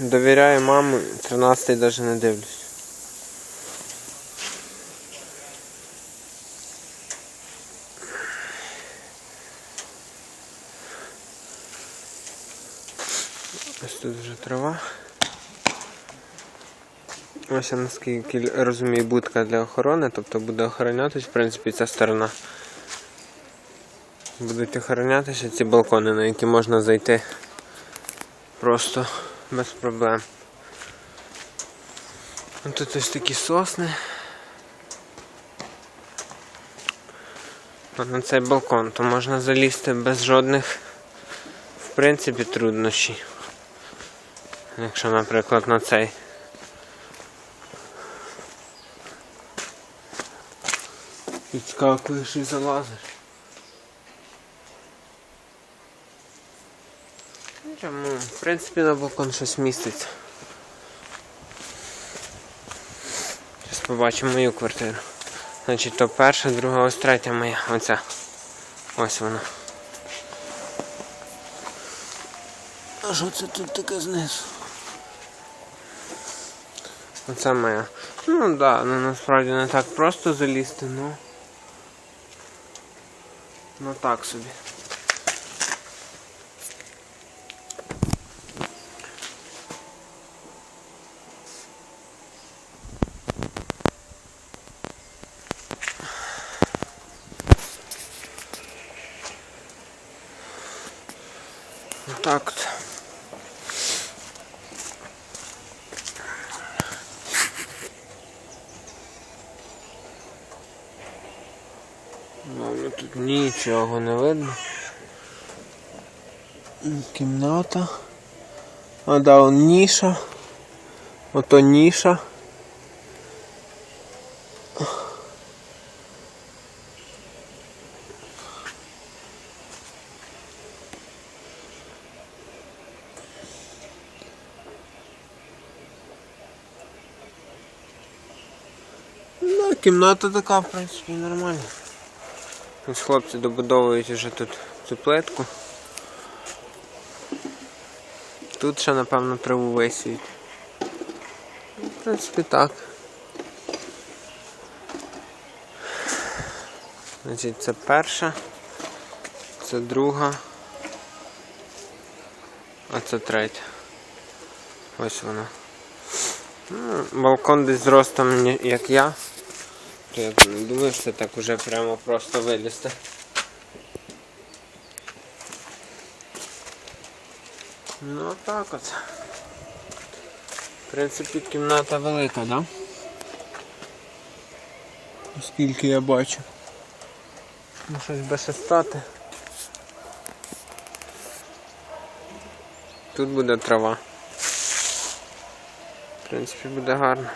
довіряю мамі, 13-й навіть не дивлюсь. Ось тут вже трава. Ось наскільки розумію, будка для охорони, тобто буде охоронятись, в принципі, ця сторона. Будуть охоронятися ці балкони, на які можна зайти просто без проблем. Тут ось такі сосни. А на цей балкон, то можна залізти без жодних, в принципі, труднощів. Якщо, наприклад, на цей. Підскакуєш і залазиш. Чому? В принципі, на балкон щось міститься. Зараз побачимо мою квартиру. Значить, то перша, друга, ось третя моя. Оця. Ось вона. А що це тут таке знизу? Оце моя. Ну так, да, ну насправді не так просто залізти, ну. Ну так собі. Так. Ну, ну, тут нічого не видно. Кімната. А да, он ніша. Ото ніша. Ну, кімната така, в принципі, нормальна. Ось хлопці добудовують вже тут цю плитку. Тут ще, напевно, траву висіють. Ну, В принципі, так. Значить, це перша, це друга, а це третя. Ось вона. Ну, балкон десь зростом, як я. Я не думаю, що так уже прямо просто вилізти. Ну так от. В принципі, кімната велика, да? Оскільки я бачу. Ну щось би ще стати. Тут буде трава. В принципі, буде гарно.